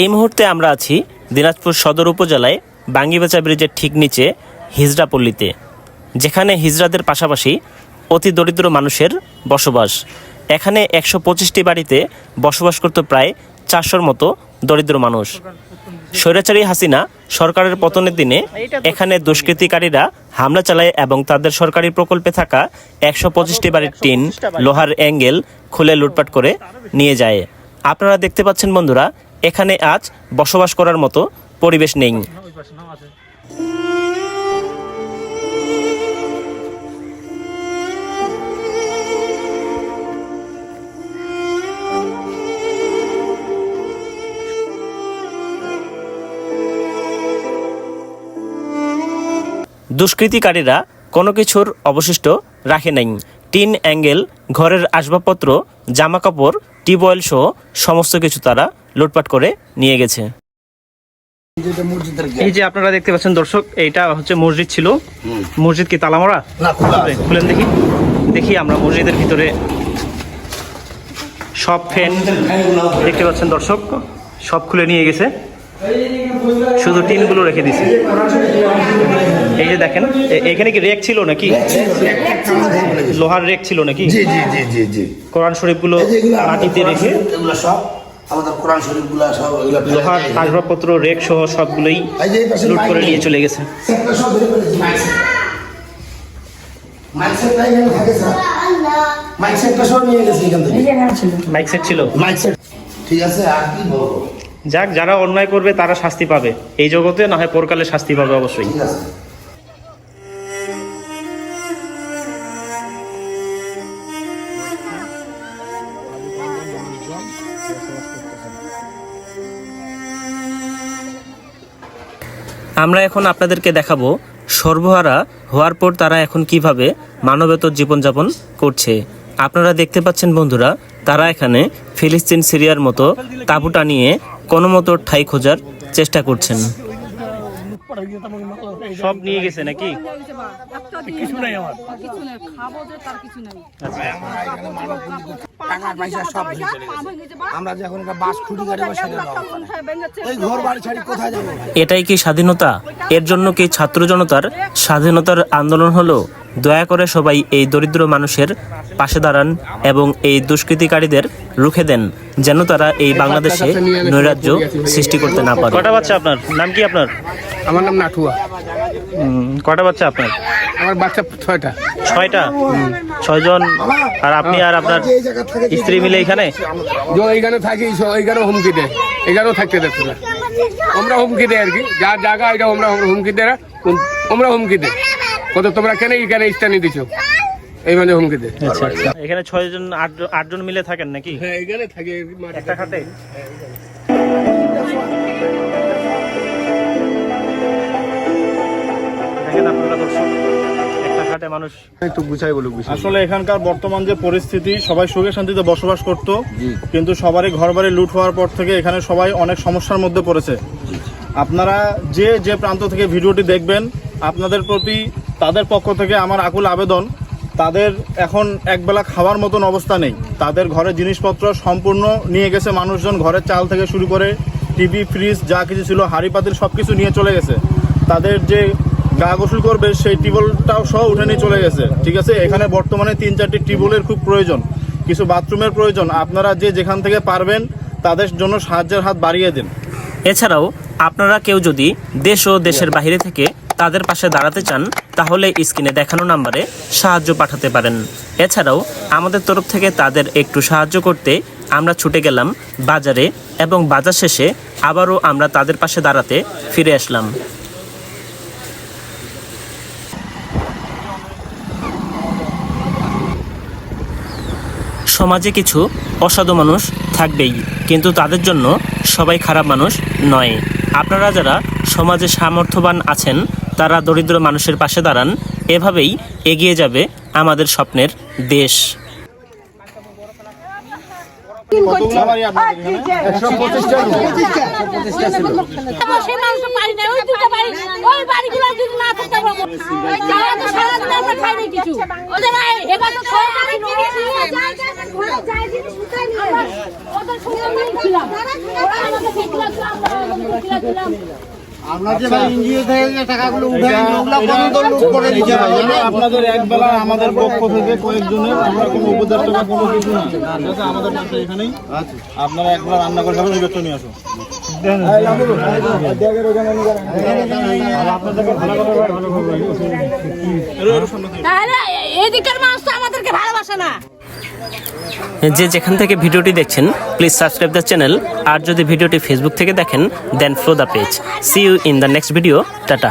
এই মুহূর্তে আমরা আছি দিনাজপুর সদর উপজেলায় বাঙ্গিবাচা ব্রিজের ঠিক নিচে হিজড়াপল্লীতে যেখানে হিজড়াদের পাশাপাশি অতি দরিদ্র মানুষের বসবাস। এখানে একশো পঁচিশটি বাড়িতে বসবাস করত প্রায় চারশোর মতো দরিদ্র মানুষ। স্বৈরাচারী হাসিনা সরকারের পতনের দিনে এখানে দুষ্কৃতিকারীরা হামলা চালায় এবং তাদের সরকারি প্রকল্পে থাকা একশো পঁচিশটি বাড়ির টিন, লোহার অ্যাঙ্গেল খুলে লুটপাট করে নিয়ে যায়। আপনারা দেখতে পাচ্ছেন বন্ধুরা, এখানে আজ বসবাস করার মতো পরিবেশ নেই। দুষ্কৃতিকারীরা কোনো কিছুর অবশিষ্ট রাখে নাই। টিন অ্যাঙ্গেল ঘরের আসবাবপত্র জামা কাপড় টিউবওয়েল সহ সমস্ত কিছু তারা লুটপাট করে নিয়ে গেছে। এই যে আপনারা দেখতে পাচ্ছেন দর্শক এইটা হচ্ছে মসজিদ ছিল। মসজিদ কি তালামারা। খুলেন দেখি। দেখি আমরা মসজিদের ভিতরে সব ফ্যান দেখতে পাচ্ছেন দর্শক সব খুলে নিয়ে গেছে। শুধু টিনগুলো রেখে দিছে। এই যে দেখেন এখানে কি রেক ছিল নাকি? লোহার রেক ছিল নাকি? জি জি জি জি জি। কোরআন শরীফগুলো মাটিতে রেখে এগুলো সব আমাদের কোরআন শরীফ সব লোহার আসবাবপত্র রেক সহ সবগুলোই লুট করে নিয়ে চলে গেছে। মাইক সেট ছিল। মাইক সেট ঠিক আছে আর কি বলব? যাক, যারা অন্যায় করবে তারা শাস্তি পাবে। এই জগতে না হয় পরকালে শাস্তি পাবে অবশ্যই। আমরা এখন আপনাদেরকে দেখাবো সর্বহারা হওয়ার পর তারা এখন কীভাবে মানবেতর জীবনযাপন করছে। আপনারা দেখতে পাচ্ছেন বন্ধুরা, তারা এখানে ফিলিস্তিন, সিরিয়ার মতো তাঁবু টানিয়ে কোনো মতো ঠাই খোঁজার চেষ্টা করছেন। সব নিয়ে গেছে নাকি? কিছু নাই আমার। কিছু নাই খাব যে তার কিছু নাই। টাকা পয়সা সব ভেঙে চলে গেছে। আমরা যখন এটা বাস খুঁটি গাড়ি বসে গেলাম। ঘর বাড়ি ছাড়ি কোথায় যাব? এটাই কি স্বাধীনতা? এর জন্য কি ছাত্র জনতার স্বাধীনতার আন্দোলন হলো? দয়া করে সবাই এই দরিদ্র মানুষের পাশে দাঁড়ান এবং এই দুষ্কৃতিকারীদের রুখে দেন যেন তারা এই বাংলাদেশে নৈরাজ্য সৃষ্টি করতে না পারে। কটা বাচ্চা আপনার? নাম কি আপনার? আমার নাম নাটুয়া। কটা বাচ্চা আপনার? আমার বাচ্চা ছয়টা। ছয়টা? ছয়জন? আর আপনি আর আপনার স্ত্রী মিলে এখানে? যে এইখানে থাকি এইখানেও হুমকি দেয়। এখানেও থাকতে দেখছে না আমরা হুমকি দেয় আর কি। যার জায়গা এটা আমরা হুমকি দেয়। আমরা হুমকি দেয়। কত তোমরা কেন এখানে স্থানে দিছো? এই মানে হুমকি দেয় আচ্ছা আচ্ছা। এখানে ছয়জন আটজন আটজন মিলে থাকেন নাকি? হ্যাঁ এখানে থাকি একটা খাটে দেখেন আপনারা দর্শক মানুষ। একটু গুছাই বলুক আসলে এখানকার বর্তমান যে পরিস্থিতি সবাই সুখে শান্তিতে বসবাস করত কিন্তু সবারই ঘর বাড়ি লুট হওয়ার পর থেকে এখানে সবাই অনেক সমস্যার মধ্যে পড়েছে। আপনারা যে যে প্রান্ত থেকে ভিডিওটি দেখবেন আপনাদের প্রতি তাদের পক্ষ থেকে আমার আকুল আবেদন। তাদের এখন একবেলা খাওয়ার মতন অবস্থা নেই। তাদের ঘরের জিনিসপত্র সম্পূর্ণ নিয়ে গেছে মানুষজন ঘরের চাল থেকে শুরু করে টিভি ফ্রিজ যা কিছু ছিল হাড়ি পাতিল সব কিছু নিয়ে চলে গেছে। তাদের যে গা গোসল করবে সেই টিউবওয়েলটাও সহ উঠে নিয়ে চলে গেছে ঠিক আছে? এখানে বর্তমানে তিন চারটি টিউবওয়েলের খুব প্রয়োজন কিছু বাথরুমের প্রয়োজন। আপনারা যে যেখান থেকে পারবেন তাদের জন্য সাহায্যের হাত বাড়িয়ে দিন। এছাড়াও আপনারা কেউ যদি দেশ ও দেশের বাইরে থেকে তাদের পাশে দাঁড়াতে চান, তাহলে স্ক্রিনে দেখানো নাম্বারে সাহায্য পাঠাতে পারেন। এছাড়াও, আমাদের তরফ থেকে তাদের একটু সাহায্য করতে আমরা ছুটে গেলাম বাজারে এবং বাজার শেষে আবারও আমরা তাদের পাশে দাঁড়াতে ফিরে আসলাম। সমাজে কিছু অসাধু মানুষ থাকবেই, কিন্তু তাদের জন্য সবাই খারাপ মানুষ নয়। আপনারা যারা সমাজে সামর্থ্যবান আছেন তারা দরিদ্র মানুষের পাশে দাঁড়ান এভাবেই এগিয়ে যাবে আমাদের স্বপ্নের দেশ। সেই মানুষ পারি না ওই দুটো বাড়ি ওই বাড়িগুলো যদি না থাকতে আমরা তারা তো সারাদিন আমরা খাইনি কিছু। ওদের এবার তো সরকারি ওদের সঙ্গে ছিলাম আপনাদের একবেলা আমাদের পক্ষ থেকে কয়েকজনের আমরা কোনো উপদেষ্টা বা কোনো কিছু না। ঠিক আছে আমাদের কাছে এখানেই। আপনারা একবার রান্না করে খাবেন ওই নিয়ে আসুন। তাহলে এদিকের মানুষ তো আমাদেরকে ভালোবাসে না। যে যেখান থেকে ভিডিওটি দেখছেন প্লিজ সাবস্ক্রাইব দ্য চ্যানেল আর যদি ভিডিওটি ফেসবুক থেকে দেখেন then follow the page see you in the next video tata.